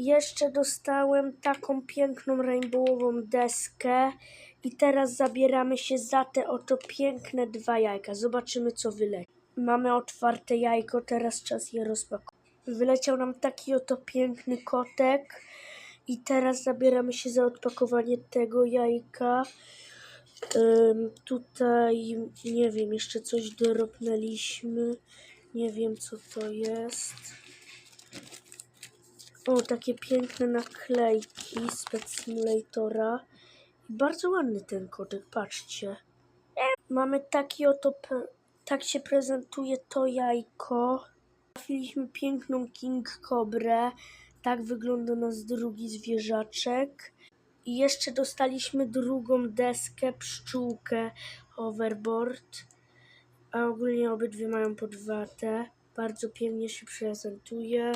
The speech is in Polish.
Jeszcze dostałem taką piękną rainbowową deskę i teraz zabieramy się za te oto piękne dwa jajka. Zobaczymy co wyleci. Mamy otwarte jajko, teraz czas je rozpakować. Wyleciał nam taki oto piękny kotek i teraz zabieramy się za odpakowanie tego jajka. Ym, tutaj nie wiem, jeszcze coś doropnęliśmy. Nie wiem co to jest. O, takie piękne naklejki z Pet Simulatora. Bardzo ładny ten kotek, patrzcie. Mamy taki oto, tak się prezentuje to jajko. Trafiliśmy piękną King Cobrę. Tak wygląda nasz drugi zwierzaczek. I jeszcze dostaliśmy drugą deskę, pszczółkę, hoverboard. A ogólnie obydwie mają po. Bardzo pięknie się prezentuje.